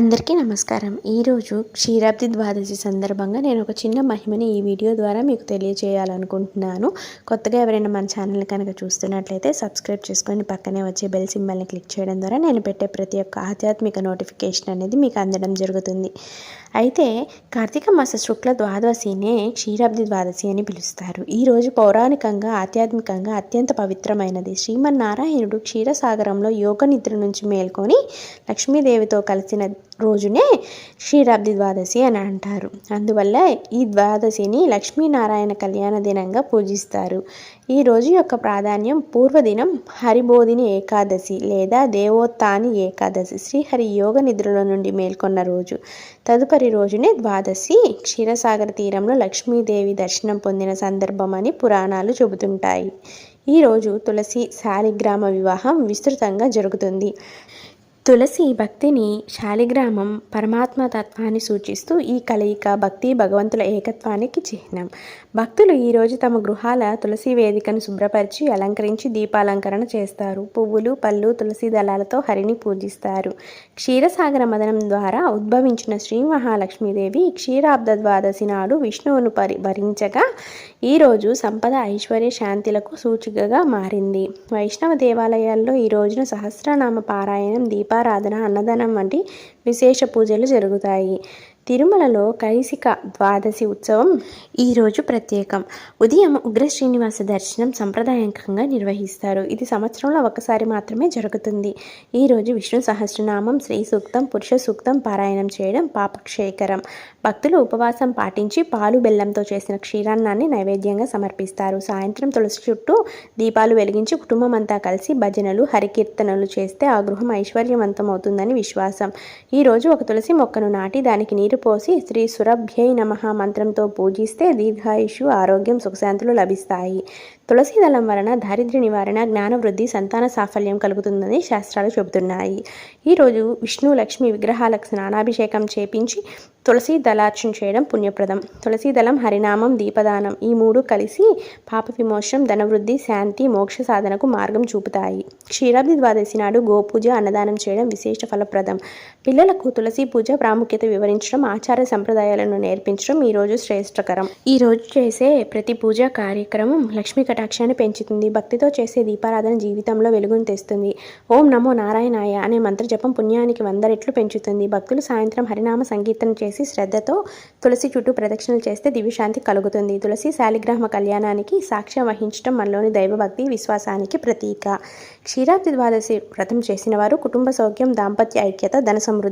అందరికీ నమస్కారం. ఈరోజు క్షీరాబ్ది ద్వాదశి సందర్భంగా నేను ఒక చిన్న మహిమని ఈ వీడియో ద్వారా మీకు తెలియజేయాలనుకుంటున్నాను కొత్తగా ఎవరైనా మన ఛానల్ కనుక చూస్తున్నట్లయితే సబ్స్క్రైబ్ చేసుకొని పక్కనే వచ్చే బెల్ సింబల్ని క్లిక్ చేయడం ద్వారా నేను పెట్టే ప్రతి ఒక్క ఆధ్యాత్మిక నోటిఫికేషన్ అనేది మీకు అందడం జరుగుతుంది. అయితే కార్తీక మాస శుక్ల ద్వాదశినే క్షీరాబ్ది ద్వాదశి అని పిలుస్తారు. ఈరోజు పౌరాణికంగా ఆధ్యాత్మికంగా అత్యంత పవిత్రమైనది. శ్రీమన్నారాయణుడు క్షీరసాగరంలో యోగ నిద్ర నుంచి మేల్కొని లక్ష్మీదేవితో కలిసిన రోజునే క్షీరాబ్ది ద్వాదశి అని అంటారు. అందువల్ల ఈ ద్వాదశిని లక్ష్మీనారాయణ కళ్యాణ దినంగా పూజిస్తారు. ఈ రోజు యొక్క ప్రాధాన్యం పూర్వదినం హరిబోధిని ఏకాదశి లేదా దేవోత్తాని ఏకాదశి. శ్రీహరి యోగ నిద్రలో నుండి మేల్కొన్న రోజు. తదుపరి రోజునే ద్వాదశి. క్షీరసాగర తీరంలో లక్ష్మీదేవి దర్శనం పొందిన సందర్భం అని పురాణాలు చెబుతుంటాయి. ఈరోజు తులసి శాలిగ్రామ వివాహం విస్తృతంగా జరుగుతుంది. తులసి భక్తిని శాలిగ్రామం పరమాత్మ తత్వాన్ని సూచిస్తూ ఈ కలయిక భక్తి భగవంతుల ఏకత్వానికి చిహ్నం. భక్తులు ఈరోజు తమ గృహాల తులసి వేదికను శుభ్రపరిచి అలంకరించి దీపాలంకరణ చేస్తారు. పువ్వులు పళ్ళు తులసి దళాలతో హరిని పూజిస్తారు. క్షీరసాగర మదనం ద్వారా ఉద్భవించిన శ్రీ మహాలక్ష్మీదేవి క్షీరాబ్ద ద్వాదశి నాడు విష్ణువును పరి భరించగా ఈరోజు సంపద ఐశ్వర్య శాంతిలకు సూచికగా మారింది. వైష్ణవ దేవాలయాల్లో ఈ రోజున సహస్రనామ పారాయణం దీపారాధన అన్నదానం వంటి విశేష పూజలు జరుగుతాయి. తిరుమలలో కైసిక ద్వాదశి ఉత్సవం ఈరోజు ప్రత్యేకం. ఉదయం ఉగ్ర శ్రీనివాస దర్శనం సంప్రదాయకంగా నిర్వహిస్తారు. ఇది సంవత్సరంలో ఒకసారి మాత్రమే జరుగుతుంది. ఈరోజు విష్ణు సహస్రనామం శ్రీ సూక్తం పురుష సూక్తం పారాయణం చేయడం పాపక్షేకరం భక్తులు ఉపవాసం పాటించి పాలు బెల్లంతో చేసిన క్షీరాన్నాన్ని నైవేద్యంగా సమర్పిస్తారు. సాయంత్రం తులసి చుట్టూ దీపాలు వెలిగించి కుటుంబం అంతా కలిసి భజనలు హరికీర్తనలు చేస్తే ఆ గృహం ఐశ్వర్యవంతం అవుతుందని విశ్వాసం ఈరోజు ఒక తులసి మొక్కను నాటి దానికి నీరు పోసి శ్రీ సురభ్యై నమ మంత్రంతో పూజిస్తే దీర్ఘాయుషు ఆరోగ్యం సుఖశాంతులు లభిస్తాయి. తులసి దళం వలన దారిద్ర్య నివారణ జ్ఞానవృద్ధి సంతాన సాఫల్యం కలుగుతుందని శాస్త్రాలు చెబుతున్నాయి. ఈరోజు విష్ణు లక్ష్మి విగ్రహాలకు స్నానాభిషేకం చేపించి తులసి దళార్చన చేయడం పుణ్యప్రదం. తులసి దళం హరినామం దీపదానం ఈ మూడు కలిసి పాప విమోచనం ధనవృద్ధి శాంతి మోక్ష సాధనకు మార్గం చూపుతాయి. క్షీరాబ్ది ద్వాదశి నాడు గోపూజ అన్నదానం చేయడం విశేష ఫలప్రదం. పిల్లలకు తులసి పూజ ప్రాముఖ్యత వివరించడం ఆచార సంప్రదాయాలను నేర్పించడం ఈరోజు శ్రేష్టకరం. ఈ రోజు చేసే ప్రతి పూజా కార్యక్రమం లక్ష్మీ కటాక్షాన్ని పెంచుతుంది. భక్తితో చేసే దీపారాధన జీవితంలో వెలుగును తెస్తుంది. ఓం నమో నారాయణాయ అనే మంత్రజపం పుణ్యానికి వంద రెట్లు పెంచుతుంది. భక్తులు సాయంత్రం హరినామ సంకీర్తన చేసి శ్రద్ధతో తులసి చుట్టూ ప్రదక్షిణలు చేస్తే దివ్యశాంతి కలుగుతుంది. తులసి శాలిగ్రామ కళ్యాణానికి సాక్ష్యం వహించడం మనలోని దైవభక్తి విశ్వాసానికి ప్రతీక. క్షీరాబ్ది ద్వాదశి వ్రతం చేసిన వారు కుటుంబ సౌఖ్యం దాంపత్య ఐక్యత ధన సమృద్ధి